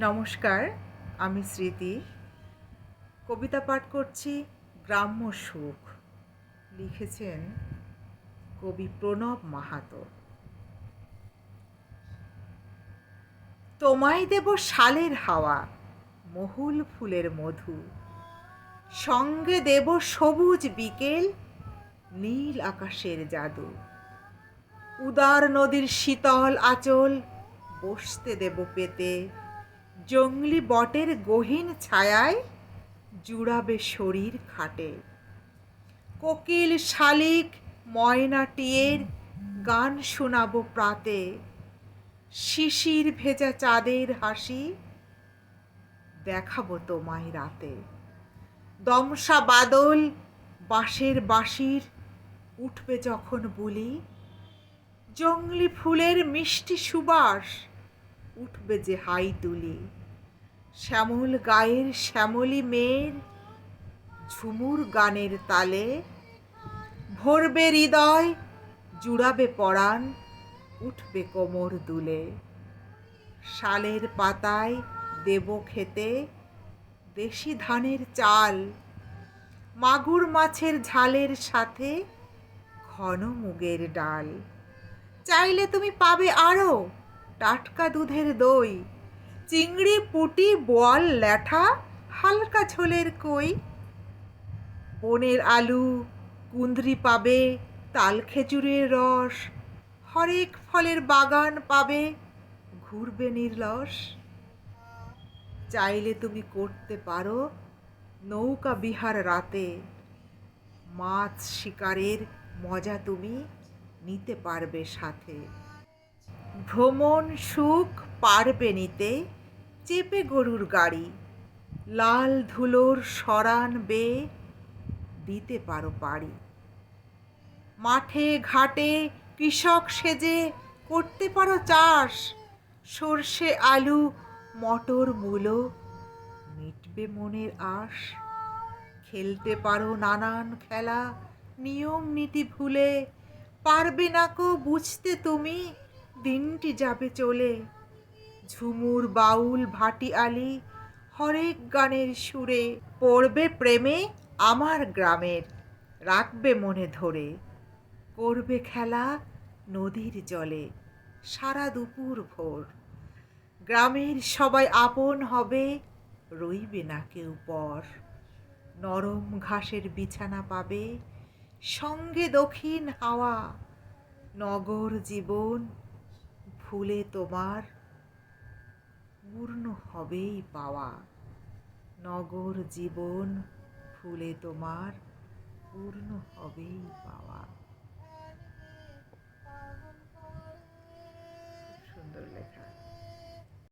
নমস্কার, আমি স্মৃতি। কবিতা পাঠ করছি গ্রাম্য সুখ। লিখেছেন কবি প্রণব মাহাতো। তোমায় দেব শালের হাওয়া, মহুল ফুলের মধু। সঙ্গে দেব সবুজ বিকেল, নীল আকাশের জাদু। উদার নদীর শীতল আঁচল, বসতে দেব পেতে জংলি বটের গহীন ছায়ায় জুড়াবে শরীর খাটে। কোকিল, শালিক, ময়না টিয়ের গান শোনাবো প্রাতে। শিশির ভেজা চাঁদের হাসি দেখাবো তোমায় রাতে। দমসা বাদল বাঁশের বাঁশির উঠবে যখন বলি। জংলি ফুলের মিষ্টি সুবাস উঠবে যে হাই তুলি। শ্যামল গায়ের শ্যামলি মেয়ের ঝুমুর গানের তালে ভরবে হৃদয়, জুড়াবে পরাণ, উঠবে কোমর দুলে। শালের পাতায় দেব খেতে দেশি ধানের চাল, মাগুর মাছের ঝালের সাথে ঘন মুগের ডাল। চাইলে তুমি পাবে আরও টাটকা দুধের দই, চিংড়ি, পুটি বল ল্যাঠা, হালকা ঝোলের কই। বনের আলু কুন্দ্রি পাবে, তাল খেজুরের রস, হরেক ফলের বাগান পাবে, ঘুরবে নির্লস। চাইলে তুমি করতে পারো নৌকা বিহার রাতে। মাছ শিকারের মজা তুমি নিতে পারবে সাথে। ভ্রমণ সুখ পারবে নিতে, চেপে গরুর গাড়ি, লাল ধুলোর সরান বেয়ে দিতে পারো পারি। মাঠে, ঘাটে, কৃষক সেজে করতে পারো চাষ, সর্ষে, আলু, মটর, মূলো, মিটবে মনের আশ। খেলতে পারো নানান খেলা, নিয়ম নীতি ভুলে, পারবে না কো বুঝতে তুমি দিনটি যাবে চলে। ঝুমুর বাউল ভাটি আলি হরেক গানের সুরে, পড়বে প্রেমে আমার গ্রামের, রাখবে মনে ধরে। করবে খেলা নদীর জলে সারা দুপুর ভোর। গ্রামের সবাই আপন হবে, রইবে না কেউ পর। নরম ঘাসের বিছানা পাবে, সঙ্গে দক্ষিণ হাওয়া। নগর জীবন ভুলে তোমার পূর্ণ হবেই পাওয়া। নগর জীবন ফুলে তোমার পূর্ণ হবেই পাওয়া।